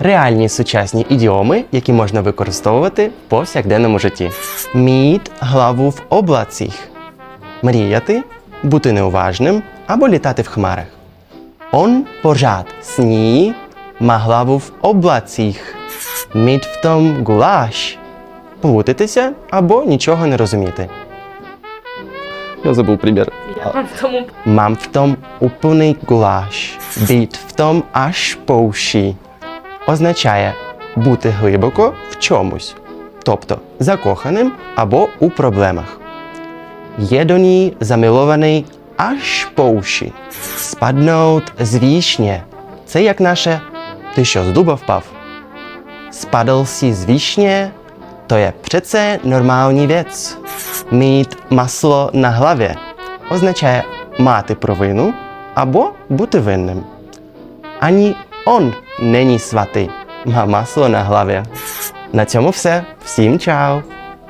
реальні сучасні ідіоми, які можна використовувати в повсякденному житті. Мід главу в облацях. Мріяти, бути неуважним або літати в хмарах. Он пожад сні, ма главу в облацях. Мід в том гулаш. Плутатися або нічого не розуміти. Я забув примір. Я вам тому Mám v tom úplný guláš. Být v tom аж по уші. Означає бути глибоко в чомусь, тобто закоханим або у проблемах. Є до ній замилований аж по уші. Спадноут з вішня. Це як наше ти що з дуба впав. Spadl si z výšně, to je přece normální věc. Mít масло на главі означає мати провину або бути винним. Ані он нині святий, ма масло на главі. На цьому все. Всім чао!